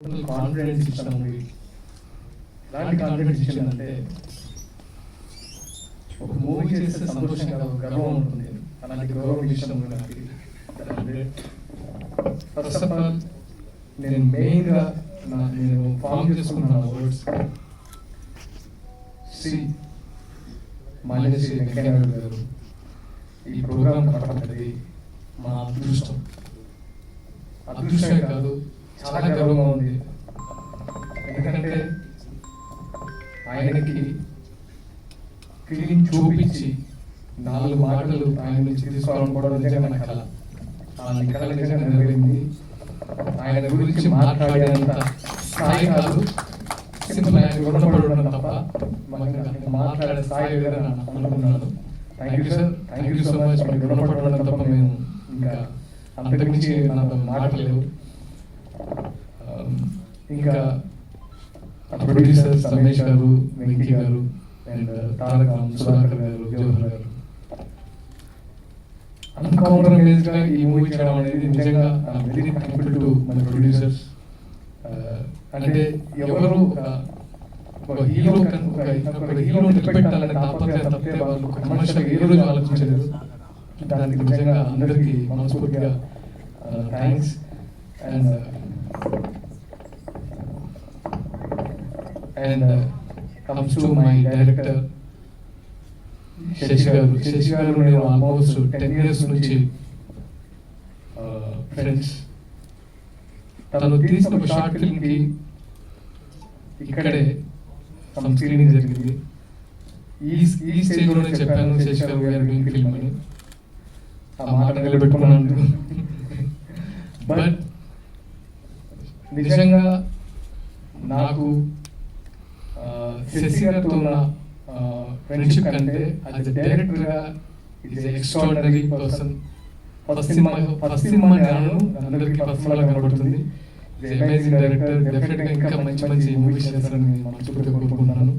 Confidence ఇచ్చిన movie ఎలాంటి confidence ఇచ్చిందంటే ఒక మూవీ చేస్తే సంతోషం కాదు ఒక గర్వం ఉంటుంది. అలాంటి గౌరవం మూవీ నాకు ఫస్ట్ ఆఫ్ ఆల్ నేను మెయిన్గా నా నేను ఫామ్ చేసుకున్న వర్డ్స్ శ్రీ మాన్య శ్రీ వెంకయ్య నాయుడు గారు ఈ ప్రోగ్రాం పట్టబడి మా అదృష్టం. అదృష్టమే కాదు చాలా గర్వంగా ఉంది. ఎందుకంటే ఆయనకి క్లీన్ చూపించి నాలుగు మాటలు ఆయన నుంచి తీసుకోవాలనుకోవడం నిజంగా నా కళ ఆ కళ నిజంగా నెరవేరింది. ఆయన గురించి మాట్లాడేంత స్థాయి కాదు. సింపుల్ ఆయన గుణపడడం తప్ప మనకి మాట్లాడే స్థాయి లేదని అనుకున్నాను. Thank you sir thank you so much మీకు గుణపడడం తప్ప మేము ఇంకా అంతకుమించి నాతో మాట్లాడలేదు. ఇంకా ప్రొడ్యూసర్ రమేష్ గారు వెంకీ గారు అండ్ తారక సుధాకర్ గారు జవహర్ గారు. అన్కాంప్రమైజ్గా ఈ మూవీ చేయడం అనేది నిజంగా వెరీ థ్యాంక్ఫుల్ టు మన ప్రొడ్యూసర్స్ అంటే ఎవరు ఒక- హీరో ఒక హీరో నిలబెట్టాలనే తాపత్రయం తప్పితే వాళ్ళు కమర్షియల్ ఏ రోజు ఆలోచించలేదు. దానికి నిజంగా అందరికీ మనస్ఫూర్తిగా thanks and and comes to my director Sashi గారు శశి గారు నేను ఆల్మోస్ట్ టెన్ ఇయర్స్ నుంచి ఫ్రెండ్స్ తను తీసిన ఒక షార్ట్ ఫిల్మ్కి ఇక్కడే సమ్ స్క్రీనింగ్ జరిగింది. ఈ ఈ స్టేజ్లోనే చెప్పాను శశి గారు గారు డూయింగ్ ఫిల్మ్ అని ఆ మాట నిలబెట్టుకున్నాను బట్ నిజంగా నాకు శశి గారితో ఉన్న ఫ్రెండ్షిప్ కంటే అది డైరెక్టర్గా is extraordinary person first cinema first సినిమా నేను అందరికీ సినిమాలో కనబడుతుంది. అమేజింగ్ డైరెక్టర్ డెఫినెట్గా ఇంకా మంచి మంచి మూవీస్ చేస్తారని మనస్ఫూర్తిగా కోరుకుంటున్నాను